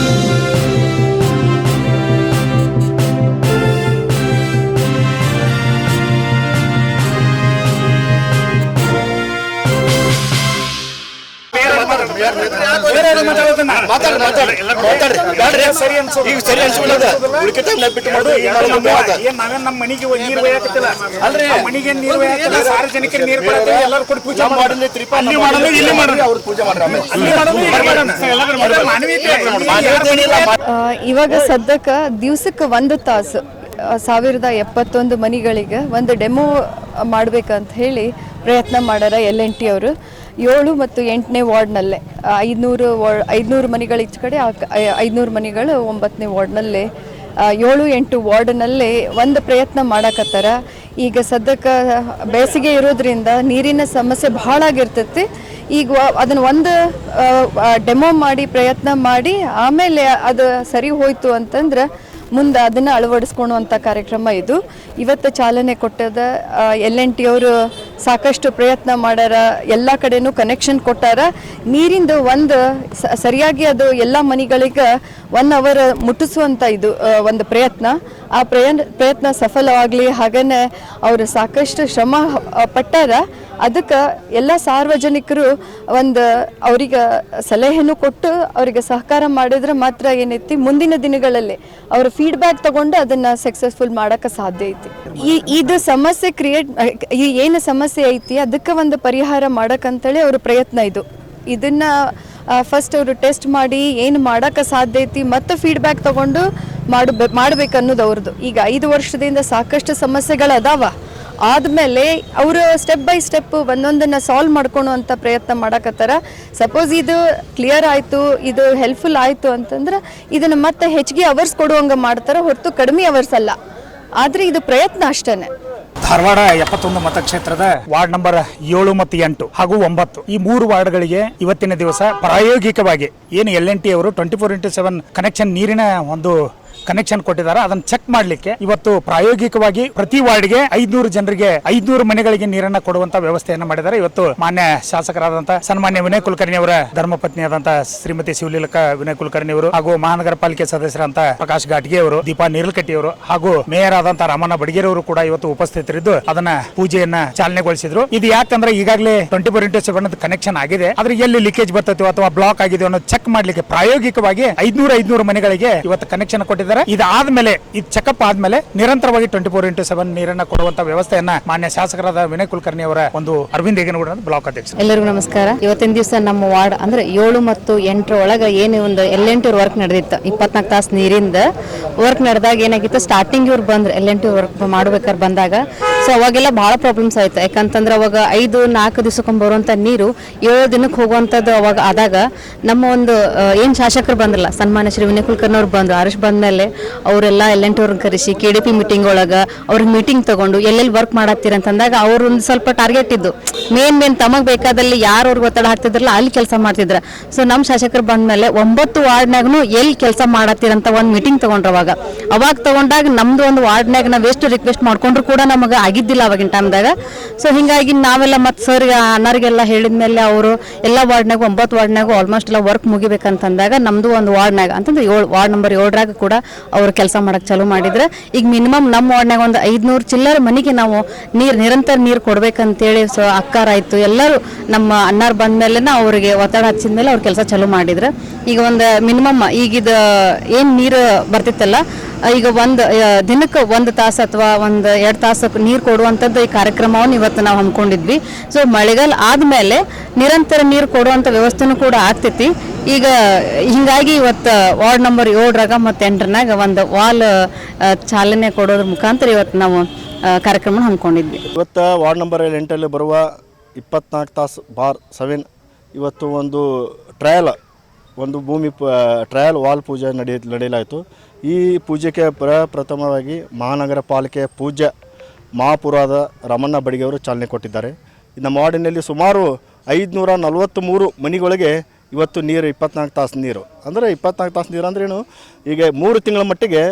Thank you. ಸರಿ ಅನ್ಸೋದು. ಈಗ ಸರಿ ಅನ್ಸಿಬಿಡದ ಉಳಿಕೆ ಟೈಮ್ ಬಿಟ್ಟು ಮಾಡೋದು ನಮ್ಗೆ ಯಾವ್ದು? ಏನ್ ನಾವೇನ್ ನಮ್ಮ ಮನಿಗೆ ನೀರ್ ಒಯ್ಯಾಕತ್ತಿಲ್ಲ. ಅಲ್ರಿ. ಆ ಮನಿಗೆ ನೀರ್ ಒಯ್ಯಾಕತ್ತಿಲ್ಲ. ಸಾರ್ವಜನಿಕರಿಗೆ ನೀರ್ ಕೊಡತ್ತೀವಿ ಎಲ್ಲರೂ ಕೊಟ್ಟು ಪೂಜೆ ನಮ್ಮ ತ್ರಿಪ ಅಲ್ಲಿ ಮಾಡೋದು ಇಲ್ಲಿ ಮಾಡೋದು ಅವ್ರು ಪೂಜೆ ಮಾಡ್ರಿ. ಅಲ್ಲಿ ಮಾಡೋದು ಇಲ್ಲಿ ಮಾಡೋದು ಎಲ್ಲರೂ ಮಾಡೋದು ಮಾನವೀಯತೆ ಮಾನ್ಯತೆನಿಲ್ಲ, ಮಾ- ಇವಾಗ ಸದ್ಯಕ್ಕ ದಿವ್ಸಕ್ಕೆ ಒಂದು ತಾಸು. ಸಾವಿರದ ಎಪ್ಪತ್ತೊಂದು ಮನಿಗಳಿಗೆ ಒಂದು ಡೆಮೋ ಮಾಡ್ಬೇಕಂತ ಹೇಳಿ ಪ್ರಯತ್ನ ಮಾಡ್ಯಾರ ಎಲ್ ಎನ್ ಟಿ ಅವರು. ಏಳು ಮತ್ತು ಎಂಟನೇ ವಾರ್ಡ್ನಲ್ಲೇ. ಐದುನೂರು ವಾರ್ಡ್ ಐದುನೂರು ಮನಿಗಳ ಈಚೆ ಕಡೆ ಐದುನೂರು ಮನೆಗಳು ಒಂಬತ್ತನೇ ವಾರ್ಡ್ನಲ್ಲೇ. ಏಳು, ಎಂಟು ವಾರ್ಡ್ನಲ್ಲೇ ಒಂದು ಪ್ರಯತ್ನ ಮಾಡಕತ್ತಾರ. ಈಗ ಸದ್ಯಕ್ಕೆ ಬೇಸಿಗೆ ಇರೋದ್ರಿಂದ ನೀರಿನ ಸಮಸ್ಯೆ ಭಾಳ ಆಗಿರ್ತೈತಿ. ಈಗ ಅದನ್ನು ಒಂದು ಡೆಮೋ ಮಾಡಿ ಪ್ರಯತ್ನ ಮಾಡಿ ಆಮೇಲೆ ಅದು ಸರಿ ಹೋಯ್ತು ಅಂತಂದ್ರೆ ಮುಂದೆ ಅದನ್ನು ಅಳವಡಿಸ್ಕೊಳ್ಳುವಂಥ ಕಾರ್ಯಕ್ರಮ ಇದು. ಇವತ್ತು ಚಾಲನೆ ಕೊಟ್ಟದ ಎಲ್ ಎನ್ ಟಿ ಅವರು ಸಾಕಷ್ಟು ಪ್ರಯತ್ನ ಮಾಡ್ಯಾರ ಎಲ್ಲ ಕಡೆನೂ ಕನೆಕ್ಷನ್ ಕೊಟ್ಟಾರ. ನೀರಿಂದು ಒಂದು ಸರಿಯಾಗಿ ಅದು ಎಲ್ಲ ಮನೆಗಳಿಗೆ ಒನ್ ಅವರ್ ಮುಟ್ಟಿಸುವಂಥ ಇದು ಒಂದು ಪ್ರಯತ್ನ. ಆ ಪ್ರಯ ಪ್ರಯತ್ನ ಸಫಲವಾಗಲಿ ಹಾಗೇ ಅವರು ಸಾಕಷ್ಟು ಶ್ರಮ ಪಟ್ಟಾರ. ಅದಕ್ಕೆ ಎಲ್ಲ ಸಾರ್ವಜನಿಕರು ಒಂದು ಅವ್ರಿಗೆ ಸಲಹೆನೂ ಕೊಟ್ಟು ಅವರಿಗೆ ಸಹಕಾರ ಮಾಡಿದ್ರೆ ಮಾತ್ರ ಏನೈತಿ? ಮುಂದಿನ ದಿನಗಳಲ್ಲಿ ಅವರ ಫೀಡ್ಬ್ಯಾಕ್ ತಗೊಂಡು ಅದನ್ನ ಸಕ್ಸಸ್ಫುಲ್ ಮಾಡಕ್ಕೆ ಸಾಧ್ಯ ಐತಿ. ಈ, ಇದು ಸಮಸ್ಯೆ ಕ್ರಿಯೇಟ್ ಈ, ಏನು ಸಮಸ್ಯೆ ಐತಿ, ಅದಕ್ಕೆ ಒಂದು ಪರಿಹಾರ ಮಾಡಕ್ಕಂತೇಳಿ ಅವ್ರ ಪ್ರಯತ್ನ ಇದು. ಇದನ್ನ ಫಸ್ಟ್ ಅವರು ಟೆಸ್ಟ್ ಮಾಡಿ ಏನು ಮಾಡಕ್ಕೆ ಸಾಧ್ಯ ಐತಿ ಮತ್ತು ಫೀಡ್ಬ್ಯಾಕ್ ತಗೊಂಡು ಮಾಡಬೇಕು ಮಾಡ್ಬೇಕು ಅನ್ನೋದು ಅವ್ರದ್ದು ಈಗ ಐದು ವರ್ಷದಿಂದ ಸಾಕಷ್ಟು ಸಮಸ್ಯೆಗಳು ಅದಾವ ಆದಮೇಲೆ ಅವರು ಸ್ಟೆಪ್ ಬೈ ಸ್ಟೆಪ್ ಒಂದೊಂದನ್ನ ಸಾಲ್ವ್ ಮಾಡ್ಕೊಳುವಂಥ ಪ್ರಯತ್ನ ಮಾಡಕತ್ತಾರ. ಸಪೋಸ್ ಇದು ಕ್ಲಿಯರ್ ಆಯಿತು, ಇದು ಹೆಲ್ಪ್ಫುಲ್ ಆಯಿತು ಅಂತಂದ್ರೆ ಇದನ್ನು ಮತ್ತೆ ಹೆಚ್ಚಿಗೆ ಅವರ್ಸ್ ಕೊಡುವಂಗೆ ಮಾಡ್ತಾರೆ, ಹೊರತು ಕಡಿಮೆ ಅವರ್ಸ್ ಅಲ್ಲ. ಆದ್ರೆ ಇದು ಪ್ರಯತ್ನ ಅಷ್ಟೇ ಧಾರವಾಡ ಎಪ್ಪತ್ತೊಂದು ಮತಕ್ಷೇತ್ರದ ವಾರ್ಡ್ ನಂಬರ್ ಏಳು ಮತ್ತು ಎಂಟು ಹಾಗೂ ಒಂಬತ್ತು. ಈ ಮೂರು ವಾರ್ಡ್ಗಳಿಗೆ ಇವತ್ತಿನ ದಿವಸ ಪ್ರಾಯೋಗಿಕವಾಗಿ ಏನು ಎಲ್ ಎನ್ ಟಿ ಅವರು twenty four into seven connection ನೀರಿನ ಒಂದು ಕನೆಕ್ಷನ್ ಕೊಟ್ಟಿದ್ದಾರೆ. ಅದನ್ನ ಚೆಕ್ ಮಾಡ್ಲಿಕ್ಕೆ ಇವತ್ತು ಪ್ರಾಯೋಗಿಕವಾಗಿ ಪ್ರತಿ ವಾರ್ಡ್ಗೆ ಐದ್ನೂರು ಜನರಿಗೆ ಐದ್ನೂರು ಮನೆಗಳಿಗೆ ನೀರನ್ನ ಕೊಡುವಂತ ವ್ಯವಸ್ಥೆಯನ್ನ ಮಾಡಿದ್ದಾರೆ. ಇವತ್ತು ಮಾನ್ಯ ಶಾಸಕರಾದಂತಹ ಸನ್ಮಾನ್ಯ ವಿನಯ್ ಕುಲಕರ್ಣಿ ಅವರ ಧರ್ಮಪತ್ನಿ ಆದಂತಹ ಶ್ರೀಮತಿ ಶಿವಲೀಲಕ ವಿನಯ್ ಕುಲಕರ್ಣಿ ಅವರು ಹಾಗೂ ಮಹಾನಗರ ಪಾಲಿಕೆ ಸದಸ್ಯರಂತ ಪ್ರಕಾಶ್ ಘಾಟ್ಗೆ ಅವರು ದೀಪಾ ನೀರಲ್ಕಟ್ಟಿ ಅವರು ಹಾಗೂ ಮೇಯರ್ ಆದಂತಹ ರಾಮಣ್ಣ ಬಡಗೇರಿ ಅವರು ಕೂಡ ಇವತ್ತು ಉಪಸ್ಥಿತರಿದ್ದು ಅದನ್ನ ಪೂಜೆಯನ್ನ ಚಾಲನೆಗೊಳಿಸಿದ್ರು. ಇದು ಯಾಕಂದ್ರೆ ಈಗಾಗಲೇ twenty four into seven connection ಆಗಿದೆ. ಆದ್ರೆ ಎಲ್ಲಿ ಲೀಕೇಜ್ ಬರ್ತೈತೋ ಅಥವಾ ಬ್ಲಾಕ್ ಆಗಿದೆ ಅನ್ನೋ ಚೆಕ್ ಮಾಡ್ಲಿಕ್ಕೆ ಪ್ರಾಯೋಗಿಕವಾಗಿ ಐದ್ನೂರ ಐದ್ನೂರು ಮನೆಗಳಿಗೆ ಇವತ್ತು ಕನೆಕ್ಷನ್ ಕೊಟ್ಟಿದ್ದಾರೆ. ಇದಾದ್ಮೇಲೆ ಇದು ಚೆಕಪ್ ಆದ್ಮೇಲೆ ನಿರಂತರವಾಗಿ ಟ್ವೆಂಟಿ ಫೋರ್ ಇಂಟು ಸೆವೆನ್ ನೀರನ್ನ ಕೊಡುವಂತ ವ್ಯವಸ್ಥೆಯನ್ನ ಮಾನ್ಯ ಶಾಸಕರಾದ ವಿನಯ್ ಕುಲಕರ್ಣಿ ಅವರ ಒಂದು ಅರವಿಂದ್ ಹೇಗನಗೌಡ ಬ್ಲಾಕ್ ಅಧ್ಯಕ್ಷ ಎಲ್ಲರಿಗೂ ನಮಸ್ಕಾರ. ಇವತ್ತಿನ ದಿವಸ ನಮ್ಮ ವಾರ್ಡ್ ಅಂದ್ರೆ ಏಳು ಮತ್ತು ಎಂಟರ ಒಳಗೆ ಏನು ಒಂದು ಎಲ್ಲೆಂಟೂರ್ ವರ್ಕ್ ನಡೆದಿತ್ತು. ಇಪ್ಪತ್ನಾಲ್ಕು ತಾಸು ನೀರಿಂದ ವರ್ಕ್ ನಡೆದಾಗ ಏನಾಗಿತ್ತು? ಸ್ಟಾರ್ಟಿಂಗ್ ಇವ್ರು ಬಂದ್ರೆ. ಎಲ್ಲೆಂಟೂರ್ ವರ್ಕ್ ಮಾಡ್ಬೇಕಾದ್ರೆ ಬಂದಾಗ ಸೊ ಅವಾಗೆಲ್ಲ ಭಾಳ ಪ್ರಾಬ್ಲಮ್ಸ್ ಆಯ್ತು. ಯಾಕಂತಂದ್ರೆ ಅವಾಗ ಐದು, ನಾಲ್ಕು ದಿವಸಕ್ಕೊಮ್ಮೆ ಬರುವಂಥ ನೀರು ಏಳು ದಿನಕ್ಕೆ ಹೋಗುವಂಥದ್ದು ಅವಾಗ ಆದಾಗ ನಮ್ಮ ಒಂದು ಏನು ಶಾಸಕರು ಬಂದ್ರಲ್ಲ, ಸನ್ಮಾನ್ಯ ಶ್ರೀ ವಿನಯ್ ಕುಲಕರ್ಣಿ ಅವ್ರು ಬಂದರು. ಆರಿಶ್ ಬಂದಮೇಲೆ ಅವರೆಲ್ಲ ಎಲ್ಲೆಂಟವ್ರನ್ನ ಕರೆಸಿ ಕೆ ಡಿ ಪಿ ಮೀಟಿಂಗ್ ಒಳಗೆ ಅವ್ರಿಗೆ ಮೀಟಿಂಗ್ ತಗೊಂಡು ಎಲ್ಲೆಲ್ಲಿ ವರ್ಕ್ ಮಾಡತ್ತೀರ ಅಂತಂದಾಗ ಅವ್ರು ಒಂದು ಸ್ವಲ್ಪ ಟಾರ್ಗೆಟ್ ಇದ್ದು. ಮೇನ್ ಮೇನ್ ತಮಗೆ ಬೇಕಾದಲ್ಲಿ ಯಾರು ಅವ್ರಿಗೆ ಒತ್ತಡ ಹಾಕ್ತಿದ್ರಲ್ಲ ಅಲ್ಲಿ ಕೆಲಸ ಮಾಡ್ತಿದ್ರ. ಸೊ ನಮ್ಮ ಶಾಸಕರು ಬಂದಮೇಲೆ ಒಂಬತ್ತು ವಾರ್ಡ್ನಾಗೂ ಎಲ್ಲಿ ಕೆಲಸ ಮಾಡತ್ತೀರಂತ ಒಂದು ಮೀಟಿಂಗ್ ತಗೊಂಡ್ರು ಅವಾಗ. ಅವಾಗ ತಗೊಂಡಾಗ ನಮ್ದು ಒಂದು ವಾರ್ಡ್ನಾಗ ನಾವು ಎಷ್ಟು ರಿಕ್ವೆಸ್ಟ್ ಮಾಡ್ಕೊಂಡ್ರು ಕೂಡ ನಮಗೆ ಆಗಿದ್ದಿಲ್ಲ ಅವಾಗಿನ ಟೈಮ್ದಾಗ ಸೊ ಹಿಂಗಾಗಿ ನಾವೆಲ್ಲ ಮತ್ತು ಸರ್ ಅನ್ನರಿಗೆಲ್ಲ ಹೇಳಿದ ಮೇಲೆ ಅವರು ಎಲ್ಲ ವಾರ್ಡ್ನಾಗ ಒಂಬತ್ತು ವಾರ್ಡ್ನಾಗ ಆಲ್ಮೋಸ್ಟ್ ಎಲ್ಲ ವರ್ಕ್ ಮುಗಿಬೇಕಂತಂದಾಗ ನಮ್ಮದು ಒಂದು ವಾರ್ಡ್ನಾಗ, ಅಂತಂದ್ರೆ ಏಳು, ವಾರ್ಡ್ ನಂಬರ್ ಏಳರಾಗ ಕೂಡ ಅವರು ಕೆಲಸ ಮಾಡೋಕ್ಕೆ ಚಾಲೂ ಮಾಡಿದ್ರೆ. ಈಗ ಮಿನಿಮಮ್ ನಮ್ಮ ವಾರ್ಡ್ನಾಗ ಒಂದು ಐದುನೂರು ಚಿಲ್ಲರ ಮನೆಗೆ ನಾವು ನೀರು, ನಿರಂತರ ನೀರು ಕೊಡಬೇಕಂತೇಳಿ ಸೊ ಅಕ್ಕಾರಾಯ್ತು. ಎಲ್ಲರೂ ನಮ್ಮ ಅಣ್ಣಾರು ಬಂದ ಮೇಲೆ ಅವರಿಗೆ ಒತ್ತಡ ಹಚ್ಚಿದ ಮೇಲೆ ಅವ್ರು ಕೆಲಸ ಚಾಲೂ ಮಾಡಿದ್ರು. ಈಗ ಒಂದು ಮಿನಿಮಮ್ ಈಗಿದ ಏನು ನೀರು ಬರ್ತಿತ್ತಲ್ಲ ಈಗ ಒಂದು ದಿನಕ್ಕೆ ಒಂದು ತಾಸು ಅಥವಾ ಒಂದು ಎರಡು ತಾಸು ನೀರು ಕೊಡುವಂಥದ್ದು ಈ ಕಾರ್ಯಕ್ರಮವನ್ನು ಇವತ್ತು ನಾವು ಹಮ್ಮಿಕೊಂಡಿದ್ವಿ. ಸೊ ಮಳೆಗಾಲ ಆದಮೇಲೆ ನಿರಂತರ ನೀರು ಕೊಡುವಂಥ ವ್ಯವಸ್ಥೆನೂ ಕೂಡ ಆಗ್ತೈತಿ. ಈಗ ಹಿಂಗಾಗಿ ಇವತ್ತು ವಾರ್ಡ್ ನಂಬರ್ ಏಳರಾಗ ಮತ್ತು ಎಂಟರನಾಗ ಒಂದು ವಾಲ್ ಚಾಲನೆ ಕೊಡೋದ್ರ ಮುಖಾಂತರ ಇವತ್ತು ನಾವು ಕಾರ್ಯಕ್ರಮ ಹಮ್ಮಿಕೊಂಡಿದ್ವಿ. ಇವತ್ತು ವಾರ್ಡ್ ನಂಬರ್ ಎಂಟಲ್ಲಿ ಬರುವ ಇಪ್ಪತ್ನಾಲ್ಕು ತಾಸು ಬಾರ್ ಸೆವೆನ್ ಇವತ್ತು ಒಂದು ಟ್ರಯಲ್, ಒಂದು ಭೂಮಿ ಟ್ರಯಲ್ ವಾಲ್ ಪೂಜೆ ನಡೆಯ ನಡೆಯಲಾಯಿತು. ಈ ಪೂಜೆಗೆ ಪ್ರಪ್ರಥಮವಾಗಿ ಮಹಾನಗರ ಪಾಲಿಕೆ ಪೂಜ್ಯ ಮಹಾಪುರಾದ ರಮಣ್ಣ ಬಡಿಗೆ ಅವರು ಚಾಲನೆ ಕೊಟ್ಟಿದ್ದಾರೆ. ನಮ್ಮ ವಾರ್ಡಿನಲ್ಲಿ ಸುಮಾರು ಐದುನೂರ ನಲವತ್ತ್ಮೂರು ಮನೆಗಳಿಗೆ ಇವತ್ತು ನೀರು, ಇಪ್ಪತ್ನಾಲ್ಕು ತಾಸು ನೀರು. ಅಂದರೆ ಇಪ್ಪತ್ನಾಲ್ಕು ತಾಸು ನೀರು ಅಂದ್ರೇನು ಈಗ ಮೂರು ತಿಂಗಳ ಮಟ್ಟಿಗೆ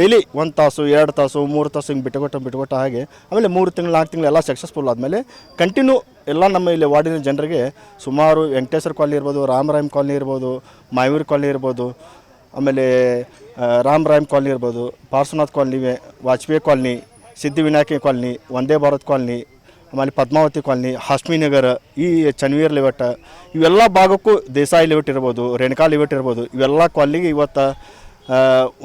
ಡೈಲಿ ಒಂದು ತಾಸು, ಎರಡು ತಾಸು, ಮೂರು ತಾಸು ಹಿಂಗೆ ಬಿಟ್ಟುಕೊಟ್ಟು, ಬಿಟ್ಟುಕೊಟ್ಟ ಹಾಗೆ ಆಮೇಲೆ ಮೂರು ತಿಂಗಳು, ನಾಲ್ಕು ತಿಂಗಳು ಎಲ್ಲ ಸಕ್ಸಸ್ಫುಲ್ ಆದಮೇಲೆ ಕಂಟಿನ್ಯೂ ಎಲ್ಲ ನಮ್ಮ ಇಲ್ಲಿ ವಾರ್ಡಿನ ಜನರಿಗೆ ಸುಮಾರು ವೆಂಕಟೇಶ್ವರ ಕಾಲನಿ ಇರ್ಬೋದು, ರಾಮರಾಯ್ ಕಾಲನಿ ಇರ್ಬೋದು ಮಾಯೂರ್ ಕಾಲನಿ ಇರ್ಬೋದು ಆಮೇಲೆ ರಾಮ್ ರಾಮ್ ಕಾಲನಿ ಇರ್ಬೋದು, Parshwanath colony, Vajpayee colony Siddhivinayak colony, Vande Bharat colony, ಆಮೇಲೆ ಪದ್ಮಾವತಿ ಕಾಲನಿ ಹಾಸ್ಮಿ ನಗರ, ಈ ಚನ್ವೀರ್ ಲಿವೆಟ್ ಇವೆಲ್ಲ ಭಾಗಕ್ಕೂ ದೇಸಾಯಿ ಲೇಔಟ್ ಇರ್ಬೋದು, ರೇಣುಕಾ ಲೇಔಟ್ ಇರ್ಬೋದು, ಇವೆಲ್ಲ ಕಾಲನಿಗೆ ಇವತ್ತು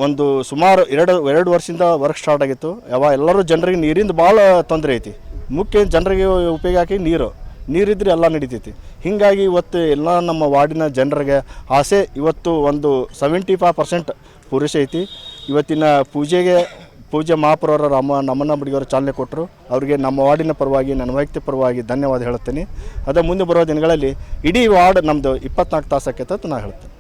ಒಂದು ಸುಮಾರು ಎರಡು ಎರಡು ವರ್ಷದಿಂದ ವರ್ಕ್ ಸ್ಟಾರ್ಟ್ ಆಗಿತ್ತು. ಯಾವ ಎಲ್ಲರೂ ಜನರಿಗೆ ನೀರಿಂದ ಭಾಳ ತೊಂದರೆ ಐತಿ. ಮುಖ್ಯ ಜನರಿಗೆ ಉಪಯೋಗ ಹಾಕಿ ನೀರು. ನೀರಿದ್ರೆ ಎಲ್ಲ ನಡೀತೈತಿ. ಹೀಗಾಗಿ ಇವತ್ತು ಎಲ್ಲ ನಮ್ಮ ವಾರ್ಡಿನ ಜನರಿಗೆ ಆಸೆ ಇವತ್ತು ಒಂದು ಸೆವೆಂಟಿ ಫೈವ್ ಪರ್ಸೆಂಟ್ ಪೂರೈಸೈತಿ ಇವತ್ತಿನ ಪೂಜೆಗೆ ಪೂಜೆ ಮಹಾಪುರವರ ರಾಮ ನಮ್ಮನ್ನ ಬಡಿಗವರು ಚಾಲನೆ ಕೊಟ್ಟರು. ಅವರಿಗೆ ನಮ್ಮ ವಾರ್ಡಿನ ಪರವಾಗಿ, ನನ್ನ ವೈಯಕ್ತಿಕ ಪರವಾಗಿ ಧನ್ಯವಾದ ಹೇಳ್ತೀನಿ. ಅದೇ ಮುಂದೆ ಬರುವ ದಿನಗಳಲ್ಲಿ ಇಡೀ ವಾರ್ಡ್ ನಮ್ಮದು ಇಪ್ಪತ್ನಾಲ್ಕು ತಾಸು ಆಕೈತೆ ಅಂತ ನಾನು ಹೇಳ್ತೀನಿ.